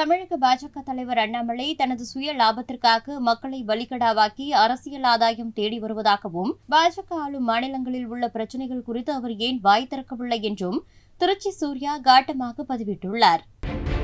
தமிழக பாஜக தலைவர் அண்ணாமலை தனது சுய லாபத்திற்காக மக்களை பலிகடாவாக்கி அரசியல் ஆதாயம் தேடி வருவதாகவும் பாஜக ஆளும் மாநிலங்களில் உள்ள பிரச்சினைகள் குறித்து அவர் ஏன் வாய் திறக்கவில்லை என்றும் திருச்சி சூர்யா காட்டமாக பதிவிட்டுள்ளார்.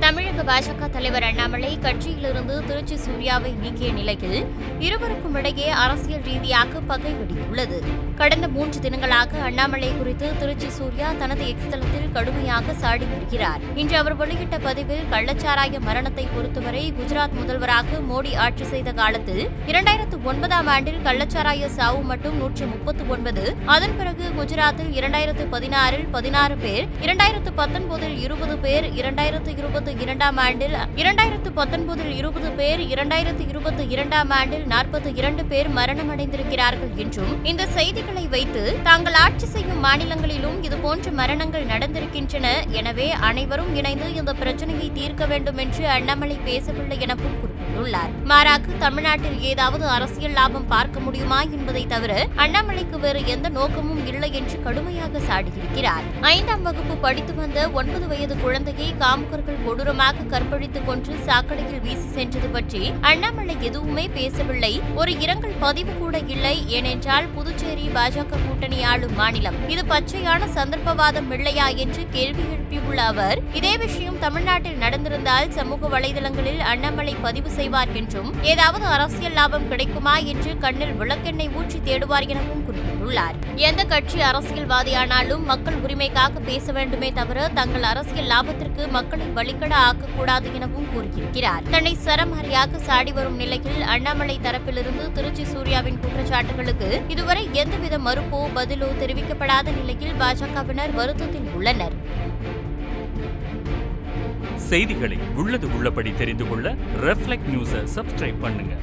தமிழக பாஜக தலைவர் அண்ணாமலை கட்சியிலிருந்து திருச்சி சூர்யாவை நீக்கிய நிலையில் இருவருக்கும் இடையே அரசியல் ரீதியாக பகை வெடித்துள்ளது கடந்த மூன்று தினங்களாக அண்ணாமலை குறித்து திருச்சி சூர்யா தனது எக்ஸ்தலத்தில் கடுமையாக சாடி வருகிறார். இன்று அவர் வெளியிட்ட பதிவில் கள்ளச்சாராய மரணத்தை பொறுத்தவரை குஜராத் முதல்வராக மோடி ஆட்சி செய்த காலத்தில் இரண்டாயிரத்து ஒன்பதாம் ஆண்டில் கள்ளச்சாராய சாவு மட்டும் நூற்று முப்பத்து ஒன்பது அதன் பிறகு குஜராத்தில் இரண்டாயிரத்து பதினாறில் பதினாறு பேர் இரண்டாயிரத்து பத்தொன்பதில் இருபது பேர் இரண்டாயிரத்து இருபத்தி இரண்டாம் ஆண்டில் இரண்டாயிரத்து பத்தொன்பதில் இருபது பேர் இரண்டாயிரத்து இருபத்தி இரண்டாம் ஆண்டில் நாற்பத்தி இரண்டு பேர் மரணமடைந்திருக்கிறார்கள் என்றும் இந்த செய்திகளை வைத்து தாங்கள் ஆட்சி செய்யும் மாநிலங்களிலும் இதுபோன்ற மரணங்கள் நடந்திருக்கின்றன. எனவே அனைவரும் இணைந்து இந்த பிரச்சனையை தீர்க்க வேண்டும் என்று அண்ணாமலை பேசவில்லை எனவும் குறிப்பிட்டுள்ளார். மாறாக தமிழ்நாட்டில் ஏதாவது அரசியல் லாபம் பார்க்க முடியுமா என்பதை தவிர அண்ணாமலைக்கு வேறு எந்த நோக்கமும் இல்லை என்று கடுமையாக சாடியிருக்கிறார். ஐந்தாம் வகுப்பு படித்து வந்த ஒன்பது வயது குழந்தையை காமுகர்கள் கொடூரமாக கற்பழித்துக் கொன்று சாக்கடையில் வீசி சென்றது பற்றி அண்ணாமலை எதுவுமே பேசவில்லை. ஒரு இரங்கல் பதிவு கூட இல்லை. ஏனென்றால் புதுச்சேரி பாஜக கூட்டணி ஆளும் மாநிலம். இது பச்சையான சந்தர்ப்பவாதம் இல்லையா என்று கேள்வி எழுப்பியுள்ள அவர் இதே விஷயம் தமிழ்நாட்டில் நடந்திருந்தால் சமூக வலைதளங்களில் அண்ணாமலை பதிவு செய்வார் என்றும் ஏதாவது அரசியல் லாபம் கிடைக்குமா என்று கண்ணில் விளக்கெண்ணை ஊற்றி தேடுவார் எனவும் குறிப்பிட்டுள்ளார். எந்த கட்சி அரசியல்வாதியானாலும் மக்கள் உரிமைக்காக பேச வேண்டுமே தவிர தங்கள் அரசியல் லாபத்திற்கு மக்களை வழிகட ஆக்கக்கூடாது எனவும் கூறியிருக்கிறார். தன்னை சரமாரியாக சாடி வரும் நிலையில் அண்ணாமலை தரப்பிலிருந்து திருச்சி சூர்யாவின் குற்றச்சாட்டுகளுக்கு இதுவரை எந்தவித மறுப்போ பதிலோ தெரிவிக்கப்படாத நிலையில் பாஜகவினர் வருத்தத்தில் உள்ளனர். செய்திகளை உள்ளது உள்ளபடி தெரிந்து கொள்ள ரெஃப்ளெக்ட் நியூஸை சப்ஸ்கிரைப் பண்ணுங்க.